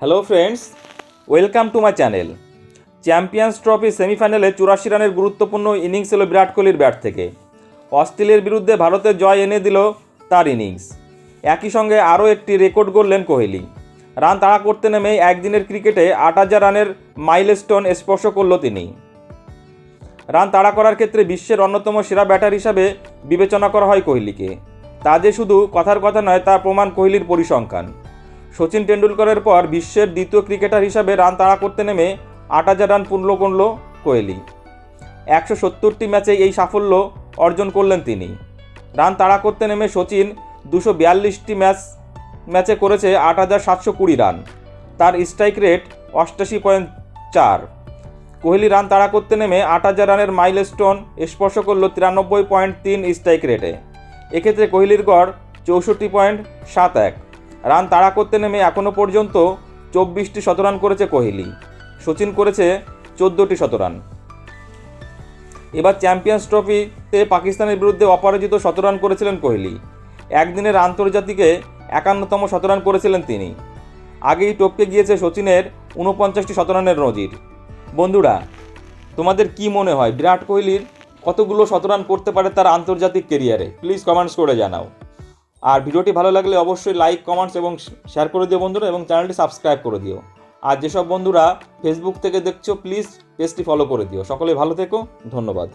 Hello friends welcome to my channel champions trophy সেমিফাইনালে চুরাশি রানের গুরুত্বপূর্ণ ইনিংস এলো বিরাট কোহলির ব্যাট থেকে। অস্ট্রেলিয়ার বিরুদ্ধে ভারতের জয় এনে দিল তার ইনিংস একই সঙ্গে আরও একটি রেকর্ড গড়লেন কোহলি। রান তাড়া করতে নেমে একদিনের ক্রিকেটে আট হাজার রানের মাইলস্টোন স্পর্শ করল তিনি। রান তাড়া করার ক্ষেত্রে বিশ্বের অন্যতম সেরা ব্যাটার হিসাবে বিবেচনা করা হয় কোহলিকে। তা যে শুধু কথার কথা নয়, তা প্রমাণ কোহলির পরিসংখ্যান। সচিন টেন্ডুলকরের পর বিশ্বের দ্বিতীয় ক্রিকেটার হিসাবে রান তাড়া করতে নেমে আট হাজার রান পূর্ণ করল কোহলি একশো সত্তরটি ম্যাচে এই সাফল্য অর্জন করলেন তিনি। রান তাড়া করতে নেমে সচিন দুশো বিয়াল্লিশটি ম্যাচ, ম্যাচে করেছে আট হাজার সাতশো কুড়ি রান। তার স্ট্রাইক রেট অষ্টাশি পয়েন্ট চার। কোহলি রান তাড়া করতে নেমে আট হাজার রানের মাইলস্টোন স্পর্শ করল তিরানব্বই পয়েন্ট তিন স্ট্রাইক রেটে। এক্ষেত্রে কোহলির গড় চৌষট্টি পয়েন্ট সাত এক। রান তাড়া করতে নেমে এখনও পর্যন্ত চব্বিশটি শতরান করেছে কোহলি। সচিন করেছে চোদ্দোটি শতরান। এবার চ্যাম্পিয়ন্স ট্রফিতে পাকিস্তানের বিরুদ্ধে অপরাজিত শতরান করেছিলেন কোহলি। একদিনের আন্তর্জাতিকে একান্নতম শতরান করেছিলেন তিনি। আগেই টপকে গিয়েছে সচিনের উনপঞ্চাশটি শতরানের নজির। বন্ধুরা, তোমাদের কি মনে হয়? বিরাট কোহলির কতগুলো শতরান করতে পারে তার আন্তর্জাতিক কেরিয়ারে প্লিজ কমেন্টস করে জানাও। আর ভিডিওটি ভালো লাগলে অবশ্যই লাইক কমেন্টস এবং শেয়ার করে দিও বন্ধুরা এবং চ্যানেলটি সাবস্ক্রাইব করে দিও। আর যেসব বন্ধুরা ফেসবুক থেকে দেখছ প্লিজ পেজটি ফলো করে দিও। সকলে ভালো থেকো, ধন্যবাদ।